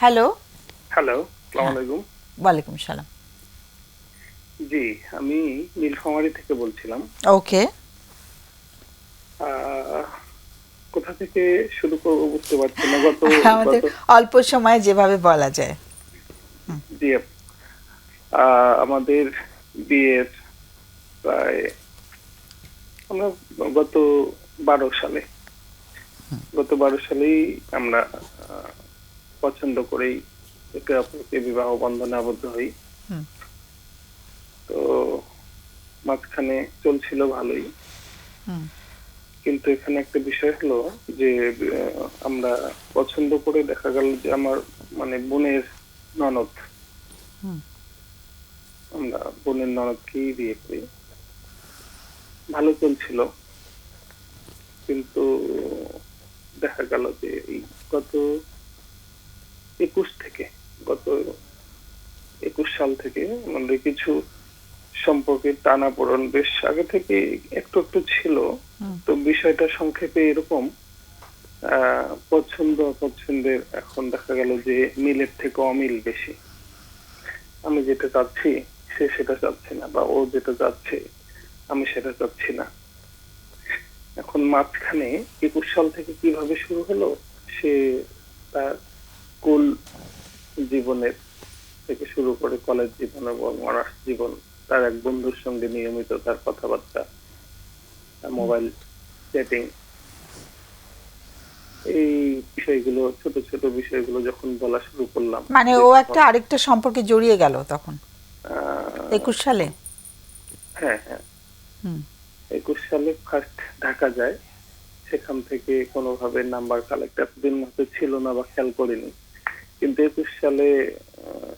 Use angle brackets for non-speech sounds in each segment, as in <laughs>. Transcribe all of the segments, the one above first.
Hello hello সালাম আলাইকুম ওয়ালাইকুম সালাম। জি আমি নীলফামারী থেকে বলছিলাম। ওকে কোথা থেকে শুরু করব বুঝতে পারছি না গত <laughs> আমাদের অল্প সময়ে যেভাবে বলা যায়। জি আমাদের বিয়ের প্রায় আমরা গত বারো সালে। গত বারো সালেই আমরা পছন্দ করেই একে অপরকে বিবাহ বন্ধনে আবদ্ধ হই। তো মাঝখানে চলছিল ভালোই। কিন্তু এখানে একটা বিষয় হলো যে আমরা পছন্দ করে দেখা গেল যে আমার মানে বোনের ননদ। আমরা বোনের ননদকেই বিয়ে করি। ভালো চলছিল। কিন্তু দেখা গেল যে এই গত একুশ থেকে গত একুশ সাল থেকে আমাদের কিছু সম্পর্কের টানাপোড়ন বেশ আগে থেকে একটু একটু ছিল। তো বিষয়টা সংক্ষেপে এরকম পছন্দ অপছন্দের এখন দেখা গেল যে মিলের থেকে অমিল বেশি। আমি যেটা চাচ্ছি সে সেটা চাচ্ছে না বা ও যেটা চাচ্ছে আমি সেটা চাচ্ছি না। এখন মাঝখানে একুশ সাল থেকে কীভাবে শুরু হলো সে তার স্কুল জীবনের থেকে শুরু করে কলেজ জীবন এবং অনার্স জীবন তার এক বন্ধুর সঙ্গে নিয়মিত তার কথাবার্তা মোবাইল চ্যাটিং এই বিষয়গুলো ছোট ছোট বিষয়গুলো যখন বলা শুরু করলাম। মানে ও একটা আরেকটা সম্পর্কে জড়িয়ে গেল তখন? একুশ সালে? হ্যাঁ হ্যাঁ। একুশ সালে ফার্স্ট ঢাকা যায় সেখান থেকে কোনোভাবে নাম্বার কালেক্ট এতদিন হয়তো ছিল না বা খেয়াল করিনি। কিন্তু একুশ সালে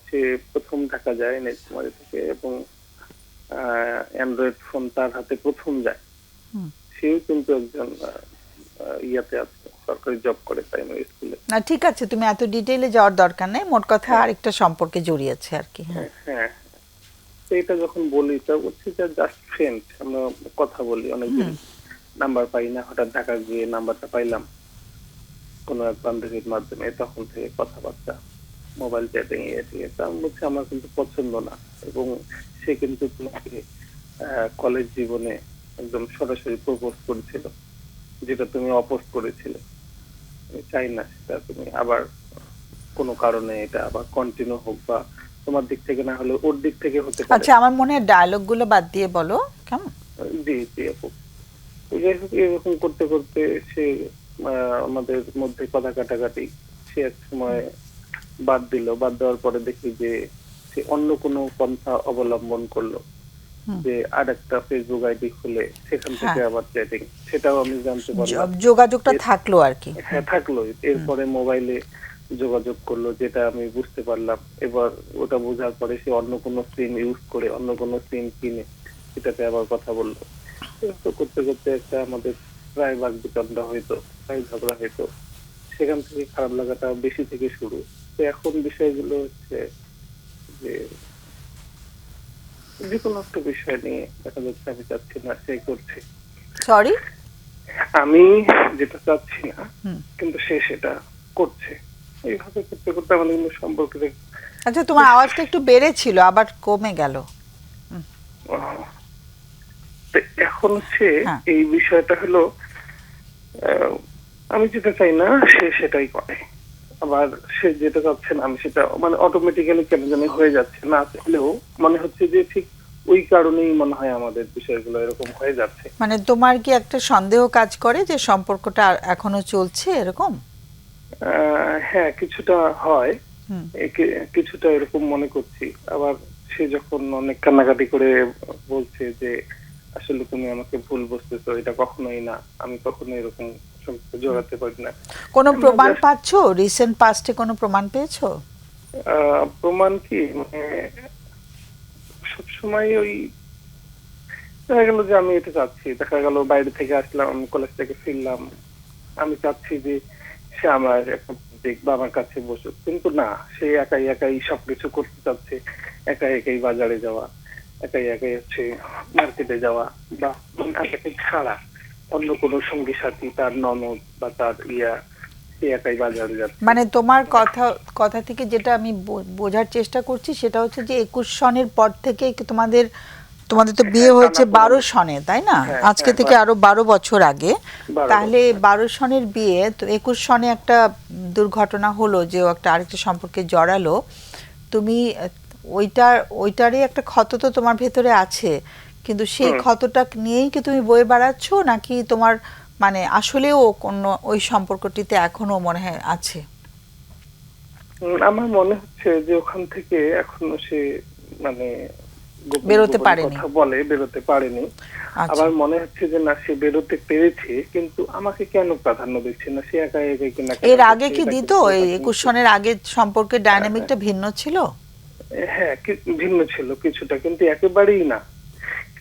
সে প্রথম ঢাকা যায় নেটকুমারি থেকে এবং অ্যান্ড্রয়েড ফোন তার হাতে প্রথম যায়। সেও কিন্তু একজন ইয়াতে আছে সরকারি জব করে প্রাইমারি স্কুলে না ঠিক আছে তুমি এত ডিটেইলে যাওয়ার দরকার নেই। মোট কথা আরেকটা সম্পর্কে জড়িয়েছে আর কি হ্যাঁ। হ্যাঁ তো এটা যখন বলি তা বলছি যে জাস্ট ফ্রেন্ড আমরা কথা বলি অনেকদিন নাম্বার পাই না হঠাৎ ঢাকা গিয়ে নাম্বারটা পাইলাম। কোনো এক বান্ধবীর মাধ্যমে তখন থেকে কথাবার্তা মোবাইল চ্যাটিং এ দিয়ে তা আমি বলছি আমার কিন্তু পছন্দ না। এবং সে কিন্তু তোমাকে কলেজ জীবনে একদম সরাসরি প্রপোজ করেছিল যেটা তুমি অপোজ করেছিলে। চাই না সেটা তুমি আবার কোনো কারণে এটা আবার কন্টিনিউ হোক বা তোমার দিক থেকে না হলে ওর দিক থেকে হতে পারে। আচ্ছা আমার মনে হয় ডায়লগগুলো বাদ দিয়ে বলো কেমন? জি জি আপু। যাই হোক এরকম করতে করতে সে আমাদের মধ্যে কথা কাটাকাটি। সে এক সময় বাদ দিল। বাদ দেওয়ার পরে দেখি যে সে অন্য কোনো পন্থা অবলম্বন করল। যে আর একটা ফেসবুক আইডি খুলে সেখান থেকে হ্যাঁ। আবার চ্যাটিং সেটাও আমি জানতে পারলাম। যোগাযোগটা থাকল আর কি। হ্যাঁ থাকল। এরপরে মোবাইলে যোগাযোগ করল যেটা আমি বুঝতে পারলাম। এবার ওটা বোঝার পরে সে অন্য কোনো সিম ইউজ করে অন্য কোনো সিম কিনে সেটাতে আবার কথা বলল। তো করতে করতে একটা আমাদের প্রায় বাক বিতণ্ডা হইতো। প্রায় ঝগড়া হইতো সেখান থেকে খারাপ লাগাটা বেশি থেকে শুরু। তো এখন বিষয়গুলো হচ্ছে যে যে কোনো একটা বিষয় নিয়ে দেখা যাচ্ছে আমি চাচ্ছি না সে করছে। সরি আমি যেটা চাচ্ছি না কিন্তু সে সেটা করছে। এইভাবে করতে করতে আমাদের কিন্তু সম্পর্কের আচ্ছা তোমার আওয়াজটা একটু বেড়েছিল আবার কমে গেল। এখন হচ্ছে হ্যাঁ। এই বিষয়টা হলো আমি যেটা চাই না সে সেটাই করে। আবার সে যেটা চাচ্ছে না আমি সেটা মানে অটোমেটিক্যালি কেন জানি হয়ে যাচ্ছে। না হলেও মনে হচ্ছে যে ঠিক ওই কারণেই মনে হয় আমাদের বিষয়গুলো এরকম হয়ে যাচ্ছে। মানে তোমার কি একটা সন্দেহ কাজ করে যে সম্পর্কটা এখনও চলছে এরকম? হ্যাঁ কিছুটা হয়। কিছুটা এরকম মনে করছি। আবার সে যখন অনেক কান্নাকাটি করে বলছে যে আসলে তুমি আমাকে ভুল বুঝতেছো এটা কখনোই না। আমি কখনো এরকম জড়াতে পারি না। কোনো প্রমাণ পাচ্ছো? রিসেন্ট পাস্টে কোনো প্রমাণ পেয়েছ? প্রমাণ কি? মানে সবসময় ওই দেখা গেল যে আমি এটা চাচ্ছি। দেখা গেল বাইরে থেকে আসলাম আমি কলেজ থেকে ফিরলাম। আমি চাচ্ছি যে সে আমার একটা দেখবে আমার কাছে বসুক কিন্তু না সে একাই একাই সবকিছু করতে চাচ্ছে। একাই একাই বাজারে যাওয়া একাই একাই হচ্ছে মার্কেটে যাওয়া বা একাই ছাড়া অন্য কোনো সঙ্গী সাথী তার ননদ বা তার ইয়া একাই বাজারে যাচ্ছে। মানে তোমার কথা কথা থেকে যেটা আমি বোঝার চেষ্টা করছি সেটা হচ্ছে যে একুশ সনের পর থেকে তোমাদের তোমাদের তো বিয়ে হ্যাঁ, হয়েছে বারো সনে তাই না? হ্যাঁ, আজকে হ্যাঁ, থেকে আরও বারো বছর আগে। তাহলে বারো সনের বিয়ে তো একুশ সনে একটা দুর্ঘটনা হলো যে ও একটা আরেকটা সম্পর্কে জড়ালো। তুমি ওইটার ওইটারই একটা ক্ষত তো তোমার ভেতরে আছে। কিন্তু সেই ক্ষতটা নিয়েই কি তুমি বয়ে বেড়াচ্ছ নাকি তোমার মানে আসলেও কোনো ওই সম্পর্কটিতে এখনও মনে হয় আছে? আমার মনে হচ্ছে যে ওখান থেকে এখনও সে মানে বেরোতে পারেনি। কথা বলে বেরোতে পারেনি। আচ্ছা। আবার মনে হচ্ছে যে না সে বেরোতে পেরেছে কিন্তু আমাকে কেন প্রাধান্য দিচ্ছে না? সে একা একাই কিনা এর আগে কি দিত? এই একুশ সনের আগে সম্পর্কের ডায়নামিকটা ভিন্ন ছিল? হ্যাঁ ভিন্ন ছিল কিছুটা কিন্তু একেবারেই না।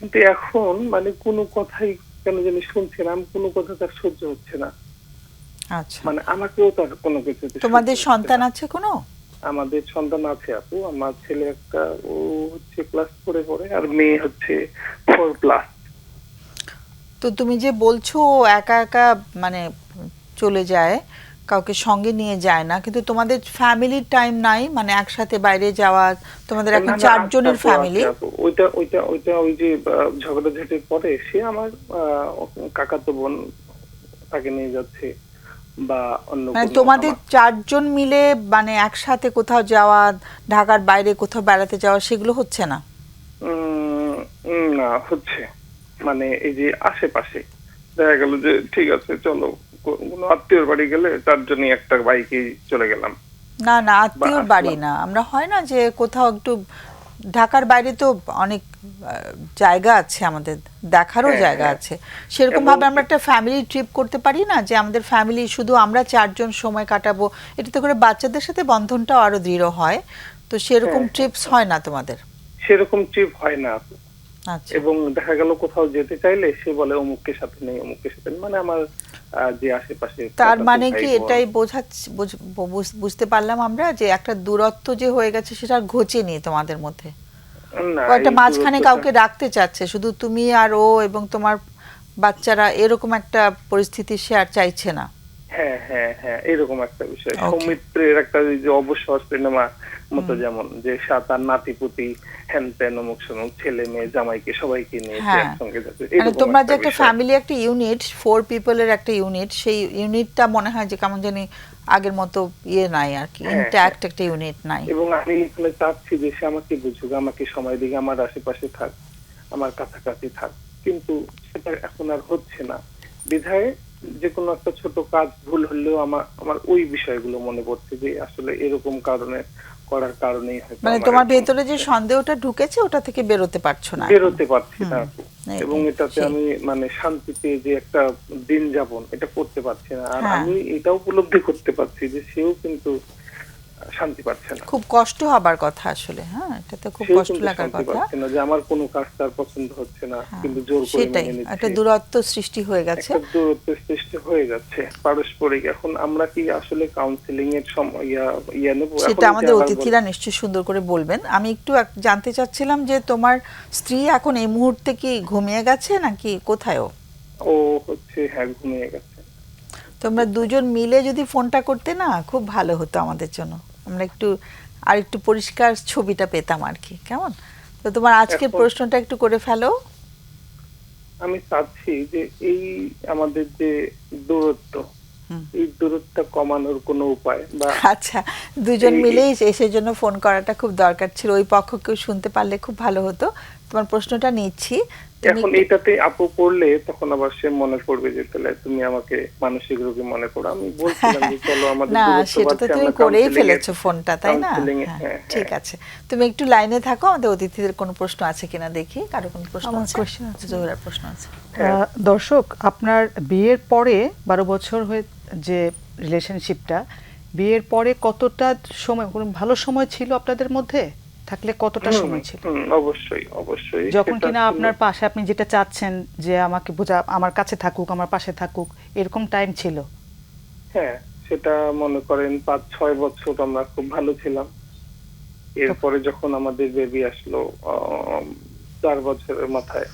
কিন্তু এখন মানে কোনো কথাই কেন জানি শুনছে না কোনো কথা তার সহ্য হচ্ছে না। আচ্ছা। মানে আমাকেও তার কোনো সহ্য তোমাদের সন্তান আছে কোনো? আমাদের সন্তান আছে আপু আমার ছেলে একটা ও হচ্ছে ক্লাস ফোরে পড়ে আর মেয়ে হচ্ছে ফোর প্লাস তো তুমি যে বলছো একা একা মানে চলে যায় কাউকে সঙ্গে নিয়ে যায় না। কিন্তু তোমাদের ফ্যামিলির টাইম নাই মানে একসাথে বাইরে যাওয়া তোমাদের এখন চারজনের ফ্যামিলি ওইটা ওইটা ওইটা ওই যে ঝগড়াঝাটির পরে সে আমার কাকাতো বোন তাকে নিয়ে যাচ্ছে বা অন্য মানে তোমাদের চারজন মিলে মানে একসাথে কোথাও যাওয়া ঢাকার বাইরে কোথাও বেড়াতে যাওয়া সেগুলো হচ্ছে না? না হচ্ছে। মানে এই যে আশেপাশে। দেখা গেল যে ঠিক আছে চলো। কোনো আত্মীয়র বাড়ি গেলে চারজনই একটা বাইকেই চলে গেলাম। না না আত্মীয়র বাড়ি না। আমরা হয় না যে কোথাও একটু ঢাকার বাইরে তো অনেক জায়গা আছে আমাদের দেখারও হ্যাঁ, জায়গা হ্যাঁ। আছে। সেরকম ভাবে আমরা একটা ফ্যামিলি ট্রিপ করতে পারি না যে আমাদের ফ্যামিলি শুধু আমরা চারজন সময় কাটাবো। এটাতে করে বাচ্চাদের সাথে বন্ধনটাও আরও দৃঢ় হয়। তো সেরকম হ্যাঁ, ট্রিপস হয় না তোমাদের? সেরকম ট্রিপ হয় না। এবং দেখা গেল কোথাও যেতে চাইলে সে বলে অমুকের সাথে নেই অমুকের সাথে মানে আমার যে আশেপাশে তার মানে কি এটাই বোঝাচ্ছি বুঝতে পারলাম আমরা যে একটা দূরত্ব যে হয়ে গেছে সেটা ঘটেনি তোমাদের মধ্যে? একটা মাঝখানে কাউকে রাখতে চাচ্ছে শুধু তুমি আর ও এবং তোমার বাচ্চারা এরকম একটা পরিস্থিতি সে আর চাইছে না। হ্যাঁ হ্যাঁ হ্যাঁ এরকম একটা বিষয়. সৌমিত্রের একটা যে অবসর সিনেমা মতো যেমন যে সাতার নাতিপুতি হ্যান ত্যান অমুক সমুক ছেলে মেয়ে জামাইকে সবাইকে নিয়ে হ্যাঁ। একসঙ্গে যাচ্ছে মানে তোমরা যে একটা ফ্যামিলি একটা ইউনিট ফোর পিপলের একটা ইউনিট সেই ইউনিটটা মনে হয় যে কেমন জানি আগের মতো ইয়ে নাই আর কি হ্যাঁ, ইন্ট্যাক্ট একটা ইউনিট নাই। এবং আমি এখানে চাচ্ছি যে সে আমাকে বুঝুক আমাকে সময় দিকে আমার আশেপাশে থাক আমার কাছাকাছি থাক। কিন্তু সেটা এখন আর হচ্ছে না। বিধায় যে কোনো একটা ছোট কাজ ভুল হলেও আমার আমার ওই বিষয়গুলো মনে পড়ছে যে আসলে এরকম কারণে করার কারণেই হয়তো মানে তোমার ভেতরে যে সন্দেহটা ঢুকেছে ওটা থেকে বেরোতে পারছ না। বেরোতে পারছি না এবং এটাতে আমি মানে শান্তিতে যে একটা দিন যাপন এটা করতে পারছি না আর হ্যাঁ। আমি এটা উপলব্ধি করতে পারছি যে সেও কিন্তু শান্তি পাচ্ছে না। খুব কষ্ট হবার কথা আসলে হ্যাঁ এটাতে খুব কষ্ট লাগার কথা। না যে আমার কোনো কাজ তার পছন্দ হচ্ছে না হ্যাঁ, কিন্তু জোর করে সেটাই একটা দূরত্ব সৃষ্টি হয়ে গেছে। দূরত্ব সৃষ্টি হয়ে যাচ্ছে পারস্পরিক। এখন আমরা কি আসলে কাউন্সিলিং এর সময় ইয়া নেব? এখন সেটা আমাদের অতিথিরা নিশ্চয়ই সুন্দর করে বলবেন। আমি একটু জানতে চাচ্ছিলাম যে তোমার স্ত্রী এখন এই মুহূর্তে কি ঘুমিয়ে গেছে নাকি কোথায় বল- ও হচ্ছে হ্যাঁ ঘুমিয়ে গেছে। তোমরা দুজন মিলে যদি ফোনটা করতে না খুব ভালো হতো আমাদের জন্য। আমরা একটু আর একটু পরিষ্কার ছবিটা পেতাম আর কি কেমন? তো তোমার আজকের প্রশ্নটা একটু করে ফেলো। আমি চাচ্ছি যে এই আমাদের যে দূরত্ব এই দূরত্ব কমানোর কোনো উপায় বা আচ্ছা দুজন মিলেই এসে জন্য ফোন করাটা খুব দরকার ছিল। ওই পক্ষকেও শুনতে পারলে খুব ভালো হতো। তোমার প্রশ্নটা নিচ্ছি। এখন এটাতে আপু পড়লে তখন আবার সে মনে করবে যে তাহলে তুমি আমাকে মানসিক রোগী মনে করো। আমি বলছিলাম যে চলো আমাদের <laughs> না সেটা তো তুমি করেই ফেলেছো ফোনটা তাই না? এ- হ্যাঁ, হ্যাঁ, ঠিক হ্যাঁ। আছে। তুমি একটু লাইনে থাকো আমাদের অতিথিদের কোনো প্রশ্ন আছে কিনা দেখি। কারও কোনো প্রশ্ন আছে? question আছে। জোহরার প্রশ্ন আছে। হ্যাঁ। আহ, দর্শক আপনার বিয়ের পরে বারো বছর হয়ে যে রিলেশনশিপটা বিয়ের পরে কতটা সময় কোনো ভালো সময় ছিল আপনাদের মধ্যে? থাকলে কতটা সময় ছিল? অবশ্যই অবশ্যই। যখন কিনা আপনার পাশে আপনি যেটা চাচ্ছেন যে আমাকে বোঝা আমার কাছে থাকুক আমার পাশে থাকুক এরকম টাইম ছিল? হ্যাঁ সেটা মনে করেন পাঁচ ছয় বছর আমরা খুব ভালো ছিলাম। এরপরে যখন আমাদের বেবি আসলো চার বছরের মাথায়।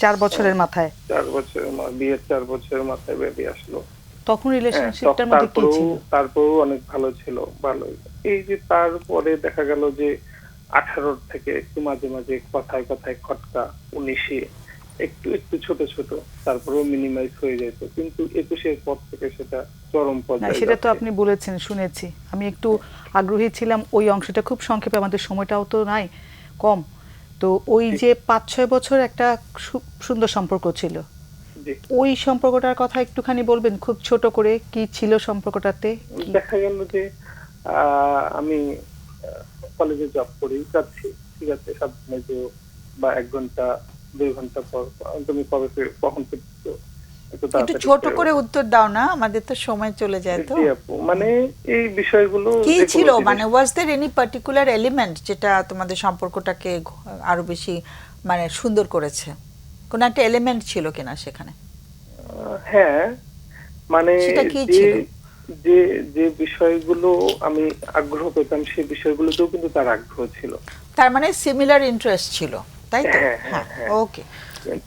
চার বছরের মাথায়? চার বছরের বিয়ের চার বছরের মাথায় বেবি আসলো। তখন হ্যাঁ, রিলেশনশিপটার মধ্যে কি ছিল? তারপরেও অনেক ভালো ছিল ভালো এই যে তারপরে দেখা গেল যে আঠারো থেকে একটু মাঝে মাঝে কথায় কথায় খটকা উনিশে একটু একটু ছোট ছোট তারপরেও মিনিমাইজ হয়ে যেত। কিন্তু একুশের পর থেকে সেটা চরম পর্যায়ে সেটা তো আপনি বলেছেন শুনেছি। আমি একটু আগ্রহী ছিলাম ওই অংশটা খুব সংক্ষেপে আমাদের সময়টাও তো নাই কম। তো ওই যে পাঁচ ছয় বছর একটা সুন্দর সম্পর্ক ছিল। ওই সম্পর্কটার কথা একটুখানি বলবেন খুব ছোট করে কি ছিল সম্পর্কটাতে? দেখা গেল যে আহ, আমি কলেজে জব করি যাচ্ছি ঠিক আছে? সাবধানে যে বা এক ঘণ্টা দুই ঘণ্টা পর তুমি কবে কখন ফিরছো? একটু ছোট করে উত্তর দাও না আমাদের তো সময় চলে যায় তো। মানে এই বিষয়গুলো কি ছিল? মানে was there any particular element যেটা তোমাদের সম্পর্কটাকে আরও বেশি মানে সুন্দর করেছে? কোন একটা এলিমেন্ট ছিল কিনা সেখানে? হ্যাঁ মানে সেটা কি ছিল? যে যে বিষয়গুলো আমি আগ্রহ পেতাম সেই বিষয়গুলোতেও কিন্তু তার আগ্রহ ছিল। তার মানে সিমিলার ইন্টারেস্ট ছিল তাই তো? হ্যাঁ, হ্যাঁ হ্যাঁ, হ্যাঁ। ওকে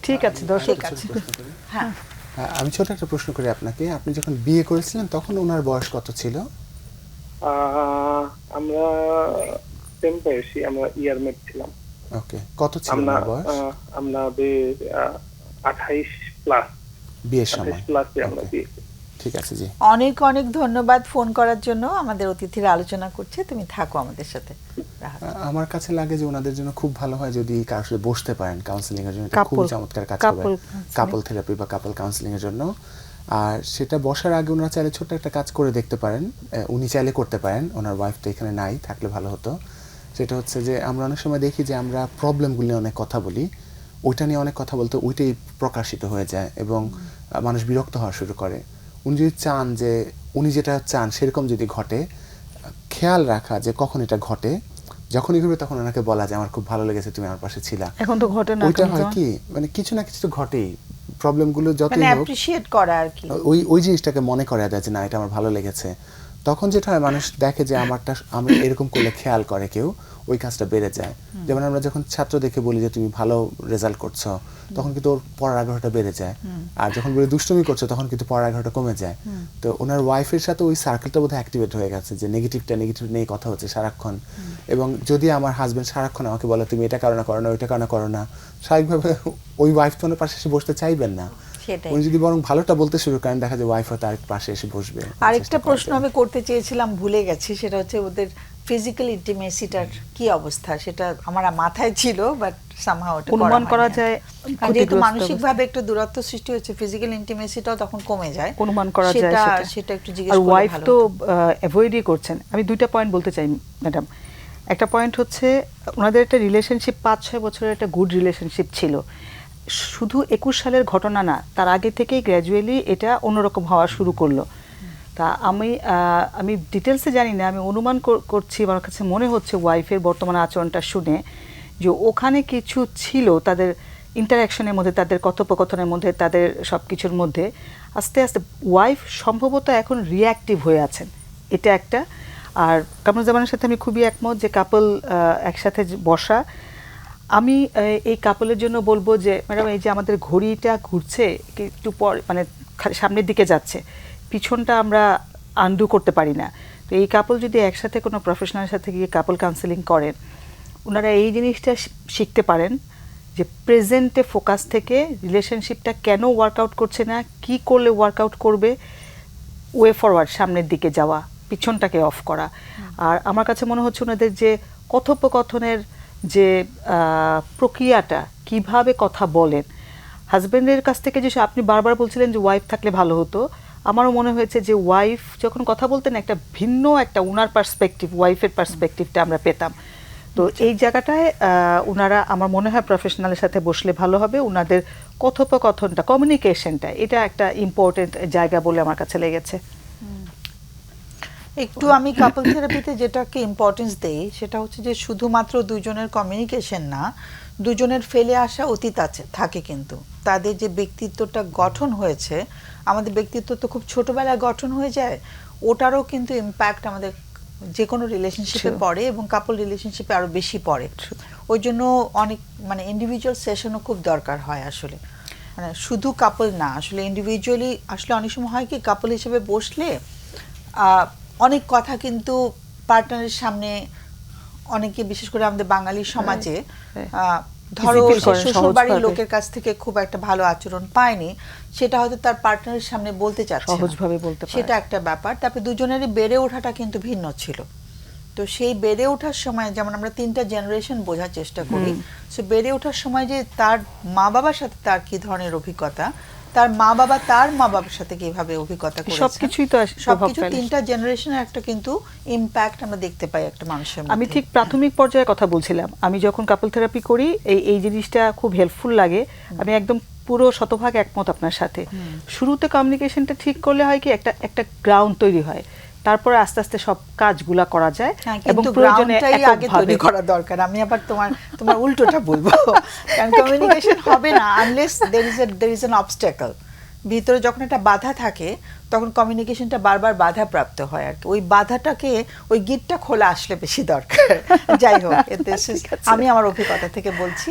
ঠিক আছে দর্শক আছে। হ্যাঁ। আমি ছোট একটা প্রশ্ন করি আপনাকে। আপনি যখন বিয়ে করেছিলেন তখন ওনার বয়স কত ছিল? আহ, আমরা সেম বয়সী আমরা ইয়ারমেট ছিলাম। ওকে কত ছিল আমরা ওনার বয়স? আহ, আমাদের আঠাইশ প্লাস বিয়ের সময়। প্লাসে আমরা বিয়ে। ঠিক আছে জি। অনেক অনেক ধন্যবাদ ফোন করার জন্য। আমাদের অতিথিরা আলোচনা করছে। তুমি থাকো আমাদের সাথে। আমার কাছে লাগে যে ওনাদের জন্য খুব ভালো হয় যদি কারোর সাথে বসতে পারেন কাউন্সিলিং এর জন্য। খুব চমৎকার কাজ হবে কাপল থেরাপি বা কাপল কাউন্সিলিং এর জন্য। আর সেটা বসার আগে ওনারা চাইলে ছোট্ট একটা কাজ করে দেখতে পারেন। উনি চাইলে করতে পারেন। ওনার ওয়াইফ তো এখানে নাই থাকলে ভালো হতো। সেটা হচ্ছে যে আমরা অনেক সময় দেখি যে আমরা প্রবলেমগুলো নিয়ে অনেক কথা বলি। ওইটা নিয়ে অনেক কথা বলতে ওইটাই প্রকাশিত হয়ে যায় এবং মানুষ বিরক্ত হওয়া শুরু করে। উনি যদি চান যে উনি যেটা চান সেরকম যদি ঘটে খেয়াল রাখা যে কখন এটা ঘটে। যখনই ঘুরবে তখন ওনাকে বলা যে আমার খুব ভালো লেগেছে তুমি আমার পাশে ছিলা। এখন তো ঘটে না ওইটা হয় কি? মানে কিছু না কিছু তো ঘটেই। প্রবলেমগুলো যতই মানে হোক। অ্যাপ্রিসিয়েট করা আর কি। ওই ওই জিনিসটাকে মনে করা যায় যে না এটা আমার ভালো লেগেছে। তখন যেটা হয় মানুষ দেখে যে আমারটা আমি এরকম করলে খেয়াল করে কেউ ওই কাজটা বেড়ে যায়। যেমন আমরা যখন ছাত্র দেখে বলি যে তুমি ভালো রেজাল্ট করছ তখন কিন্তু ওর পড়ার আগ্রহটা বেড়ে যায়। আর যখন বলি দুষ্টুমি করছ তখন কিন্তু পড়ার আগ্রহটা কমে যায়। তো ওনার ওয়াইফের সাথে ওই সার্কেলটা বোধহয় অ্যাক্টিভেট হয়ে গেছে যে নেগেটিভটা নেগেটিভ নিয়ে কথা হচ্ছে সারাক্ষণ। এবং যদি আমার হাজবেন্ড সারাক্ষণ আমাকে বলে তুমি এটা কারণে করো না ওইটা কারণে করো না স্বাভাবিকভাবে ওই ওয়াইফ তো ওনার পাশে বসতে চাইবেন না। সেটাই। উনি যদি বরং ভালোটা বলতে শুরু করেন দেখা যায় ওয়াইফ হয়তো আরেক পাশে এসে বসবে। আরেকটা প্রশ্ন আমি করতে চেয়েছিলাম ভুলে গেছি সেটা হচ্ছে ওদের ফিজিক্যাল ইন্টিমেসিটার কি অবস্থা? সেটা আমার মাথায় ছিল বাট সামহাও ওটা অনুমান করা যায় যেহেতু মানসিকভাবে একটু দূরত্ব সৃষ্টি হচ্ছে ফিজিক্যাল ইন্টিমেসিটাও তখন কমে যায়। অনুমান করা যায় সেটা সেটা। সেটা একটু জিজ্ঞেস আর ওয়াইফ তো অ্যাভয়েডই করছেন। আমি দুইটা পয়েন্ট বলতে চাই ম্যাডাম একটা পয়েন্ট হচ্ছে ওনাদের একটা রিলেশনশিপ পাঁচ ছয় বছরের একটা গুড রিলেশনশিপ ছিল। শুধু একুশ সালের ঘটনা না, তার আগে থেকেই গ্র্যাজুয়ালি এটা অন্যরকম হওয়া শুরু করল। তা আমি আমি ডিটেলসে জানি না, আমি অনুমান কর- করছি, আমার কাছে মনে হচ্ছে ওয়াইফের বর্তমান আচরণটা শুনে যে ওখানে কিছু ছিল তাদের ইন্টারাকশনের মধ্যে, তাদের কথোপকথনের মধ্যে, তাদের সব কিছুর মধ্যে। আস্তে আস্তে ওয়াইফ সম্ভবত এখন রিয়াক্টিভ হয়ে আছেন। এটা একটা। আর কামরুজ্জামানের সাথে আমি খুবই একমত যে কাপল একসাথে বসা আমি এই কাপলের জন্য বলব যে ম্যাডাম এই যে আমাদের ঘড়িটা ঘুরছে একটু পর মানে সামনের দিকে যাচ্ছে পিছনটা আমরা আন্ডু করতে পারি না। তো এই কাপল যদি একসাথে কোনো প্রফেশনালের সাথে গিয়ে কাপল কাউন্সেলিং করেন ওনারা এই জিনিসটা শিখতে পারেন যে প্রেজেন্টে ফোকাস থেকে রিলেশনশিপটা কেন ওয়ার্কআউট করছে না কি করলে ওয়ার্কআউট করবে ওয়ে ফরওয়ার্ড সামনের দিকে যাওয়া পিছনটাকে অফ করা। আর আমার কাছে মনে হচ্ছে ওনাদের যে কথোপকথনের যে প্রক্রিয়াটা কীভাবে কথা বলেন। হাজব্যান্ডের কাছ থেকে যে আপনি বারবার বলছিলেন যে ওয়াইফ থাকলে ভালো হতো আমারও মনে হয়েছে যে ওয়াইফ যখন কথা বলতেন একটা ভিন্ন একটা উনার পার্সপেক্টিভ ওয়াইফের পার্সপেক্টিভটা আমরা পেতাম। তো এই জায়গাটায় ওনারা আমার মনে হয় প্রফেশনালের সাথে বসলে ভালো হবে ওনাদের কথোপকথনটা কমিউনিকেশনটা এটা একটা ইম্পর্টেন্ট জায়গা বলে আমার কাছে লেগেছে। একটু আমি কাপল থেরাপিতে যেটাকে ইম্পর্টেন্স দেই সেটা হচ্ছে যে শুধুমাত্র দুজনের কমিউনিকেশন না দুজনের ফেলে আসা অতীত আছে থাকে কিন্তু। তাদের যে ব্যক্তিত্বটা গঠন হয়েছে আমাদের ব্যক্তিত্ব তো খুব ছোটবেলায় গঠন হয়ে যায় ওটারও কিন্তু ইম্প্যাক্ট আমাদের যে কোনো রিলেশনশিপে পড়ে এবং কাপল রিলেশনশিপে আরও বেশি পড়ে। ওই জন্য অনেক মানে ইন্ডিভিজুয়াল সেশনও খুব দরকার হয় আসলে। মানে শুধু কাপল না আসলে ইন্ডিভিজুয়ালি আসলে অনেক সময় হয় কি কাপল হিসেবে বসলে অনেক কথা কিন্তু পার্টনারের সামনে অনেকে বিশেষ করে আমাদের বাঙালি সমাজে হ্যাঁ। ধরো শ্বশুর বাড়ির লোকের কাছ থেকে খুব একটা ভালো আচরণ পায়নি সেটা হয়তো তার পার্টনারের সামনে বলতে চাচ্ছে। সহজভাবে বলতে সেটা একটা ব্যাপার। তারপরে দুজনেরই বেড়ে ওঠাটা কিন্তু ভিন্ন ছিল। তো সেই বেড়ে ওঠার সময় যেমন আমরা তিনটা জেনারেশন বোঝার চেষ্টা করি সে বেড়ে ওঠার সময় যে তার মা বাবার সাথে তার কি ধরনের অভিজ্ঞতা তার মা বাবা তার মা বাবার সাথে কীভাবে অভিজ্ঞতা করেছে সবকিছুই তো সবকিছু তিনটা জেনারেশনের একটা কিন্তু ইম্প্যাক্ট আমরা দেখতে পাই একটা মানুষের আমি ঠিক প্রাথমিক পর্যায়ে কথা বলছিলাম। আমি যখন কাপল থেরাপি করি এই এই জিনিসটা খুব হেল্পফুল লাগে। আমি একদম পুরো শতভাগ একমত আপনার সাথে। শুরুতে কমিউনিকেশনটা ঠিক করলে হয় কি একটা একটা গ্রাউন্ড তৈরি হয়। তারপরে আস্তে আস্তে সব কাজগুলা করা যায় হ্যাঁ, এবং প্রয়োজনে আগে তৈরি করা দরকার। আমি আবার তোমার তোমার উল্টোটা বলব। কারণ কমিউনিকেশন হবে না unless there is there is an obstacle ভিতরে যখন একটা বাধা থাকে তখন কমিউনিকেশনটা বারবার বাধা প্রাপ্ত হয় আর কি। ওই বাধাটাকে ওই গিটটা খোলা আসলে বেশি দরকার। যাই হোক <laughs> আমি আমার অভিজ্ঞতা থেকে বলছি।